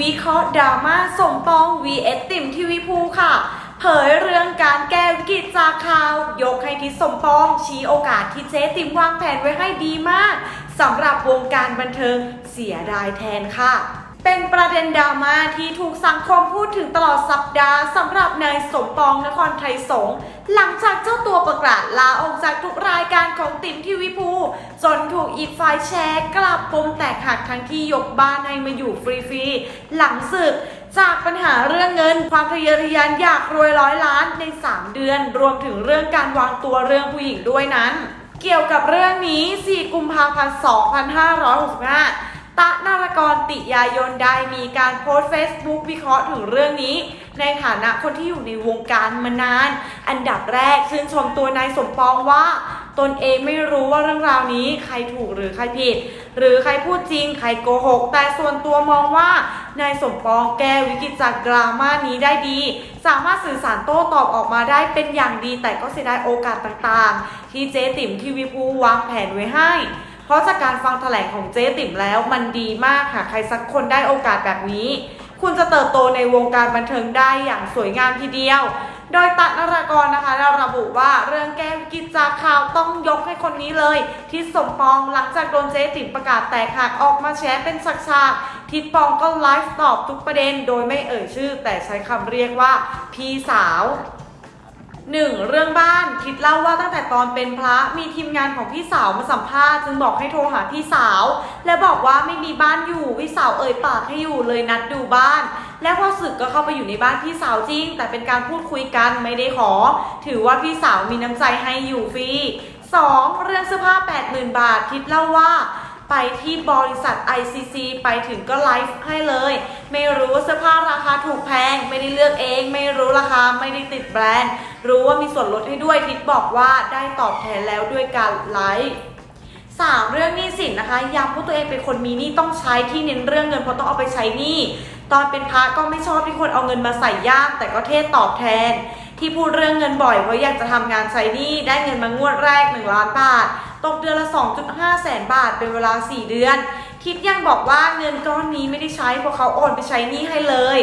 วิเคราะห์ดราม่าสมปอง vs ติ่มทีวีภูค่ะ เผยเรื่องการแก้วิกฤตจากข่าว ยกให้ทิศสมปอง ชี้โอกาสที่เจ๊ติ่มวางแผนไว้ให้ดีมากสำหรับวงการบันเทิงเสียดายแทนค่ะ เป็นประเด็นดราม่าที่ถูกสังคมพูดถึงตลอดสัปดาห์สำหรับนายสมปองนครไทยสงฆ์หลังจากเจ้าตัวประกาศลาออกจากทุกรายการของติ๋มทีวีภูจนถูกอีกฝ่ายแชร์กลับปมแตกหักทั้งที่ยกบ้านให้มาอยู่ฟรีๆหลังศึกจากปัญหาเรื่องเงิน ความทะเยอทะยานอยากรวยร้อยล้านใน 3 เดือน รวมถึงเรื่องการวางตัวเรื่องผู้หญิงด้วยนั้น เกี่ยวกับเรื่องนี้ 4 กุมภาพันธ์ 2565 ตะนารกรติยายนได้มีการโพสต์ Facebook วิเคราะห์ถึงเรื่องนี้ ในฐานะคนที่อยู่ในวงการมานาน อันดับแรกชื่นชมตัวนายสมปองว่า ตนเองไม่รู้ว่าเรื่องราวนี้ใครถูกหรือใครผิด หรือใครพูดจริง ใครโกหก แต่ส่วนตัวมองว่านายสมปองแก้วิกฤตจากดราม่านี้ได้ดี สามารถสื่อสารโต้ตอบออกมาได้เป็นอย่างดี แต่ก็เสียดายโอกาสต่างๆ ที่เจ๊ติ๋มทีวีภูวางแผนไว้ให้ เพราะจากการฟังแถลงของเจ๊ติ๋มแล้วมันดีมากค่ะ ใครสักคนได้โอกาสแบบนี้ คุณจะเติบโตในวงการบันเทิงได้อย่างสวยงามทีเดียว โดยตัดนรากรนะคะได้ระบุว่าเรื่องแก้วกฤตจาข่าวต้องยกให้คนนี้เลยทิศสมปองหลังจากโดนเจ๊ติ๋มประกาศแตกหักออกมาแชร์เป็นสักฉากๆทิศปองก็ไลฟ์ตอบทุกประเด็น โดยไม่เอ่ยชื่อ แต่ใช้คำเรียกว่าพี่สาว หนึ่งเรื่องบ้านคิดเล่าว่าตั้งแต่ตอนเป็นพระมีทีมงานของพี่สาวมาสัมภาษณ์จึงบอกให้โทรหาพี่สาว และบอกว่าไม่มีบ้านอยู่พี่สาวเอ่ยปากให้อยู่เลยนัดดูบ้าน และพอศึกก็เข้าไปอยู่ในบ้านพี่สาวจริง แต่เป็นการพูดคุยกันไม่ได้ขอ ถือว่าพี่สาวมีน้ำใจให้อยู่ฟรีสองเรื่องเสื้อผ้า 80,000 บาทคิดเล่าว่า ไปที่บริษัท ICC ไปถึงก็ไลฟ์ให้เลย ไม่รู้ว่าเสื้อผ้าราคาถูกแพง ไม่ได้เลือกเอง ไม่รู้ราคา ไม่ได้ติดแบรนด์ รู้ว่ามีส่วนลดให้ด้วย ทิศบอกว่าได้ตอบแทนแล้วด้วยการไลฟ์สามเรื่องหนี้สินนะคะย้ำว่าตัวเองเป็นคนมีหนี้ต้องใช้ที่เน้นเรื่องเงินเพราะต้องเอาไปใช้หนี้ ตอนเป็นพระก็ไม่ชอบที่คนเอาเงินมาใส่ยามแต่ก็เทศตอบแทน ที่พูดเรื่องเงินบ่อยเพราะอยากจะทำงานใช้หนี้ได้เงินมางวดแรก1ล้านบาท ตกเดือนละ 2.5 แสนบาทเป็นเวลา 4 เดือน ทิพย์ยังบอกว่าเงินก้อนนี้ไม่ได้ใช้เพราะเขาโอนไปใช้หนี้ให้เลย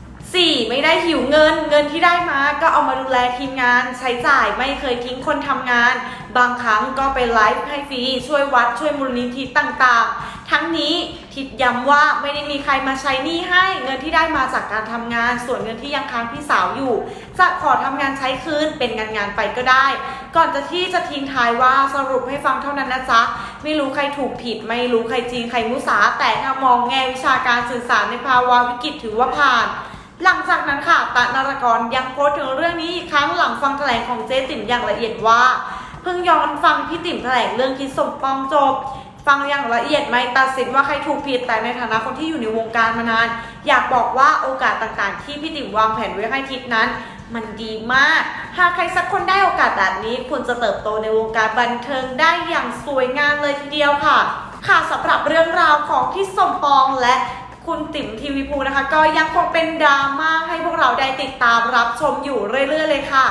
4. ไม่ได้หิวเงิน เงินที่ได้มาก็เอามาดูแลทีมงาน ใช้จ่ายไม่เคยทิ้งคนทำงาน บางครั้งก็ไปไลฟ์ให้ฟรีช่วยวัดช่วยมูลนิธิต่างๆ ทั้งนี้ทิดย้ำว่าไม่ได้มีใครมาใช้หนี้ให้เงินที่ได้มาจากการทำงาน ส่วนเงินที่ยังค้างพี่สาวอยู่ จะขอทำงานใช้คืนเป็นงานงานไปก็ได้ ก่อนจะที่จะทิ้งท้ายว่าสรุปให้ฟังเท่านั้นนะจ๊ะไม่รู้ใครถูกผิด ไม่รู้ใครจริงใครมุสา แต่ถ้ามองแง่วิชาการสื่อสารในภาวะวิกฤตถือว่าผ่านหลังจากนั้นค่ะตะนารกรยังโพสต์ถึงเรื่องนี้อีกครั้งหลังฟังแถลงของเจ๊ติ๋มอย่างละเอียดว่า เพิ่งย้อนฟังพี่ติ๋มแถลงเรื่องคิดสมปองจบ ฟังอย่างละเอียดไหมตัดสินว่าใครถูกผิดแต่ในฐานะคนที่อยู่ในวงการมานาน อยากบอกว่าโอกาสต่างๆ ที่พี่ติ๋มวางแผนไว้ให้ทิศนั้น มันดีมาก หากใครสักคนได้โอกาสแบบนี้ คุณจะเติบโตในวงการบันเทิงได้อย่างสวยงามเลยทีเดียวค่ะ ค่ะสำหรับเรื่องราวของที่สมปองและคุณติ๋มทีวีภูนะคะ ก็ยังคงเป็นดราม่าให้พวกเราได้ติดตามรับชมอยู่เรื่อย ๆ เลยค่ะ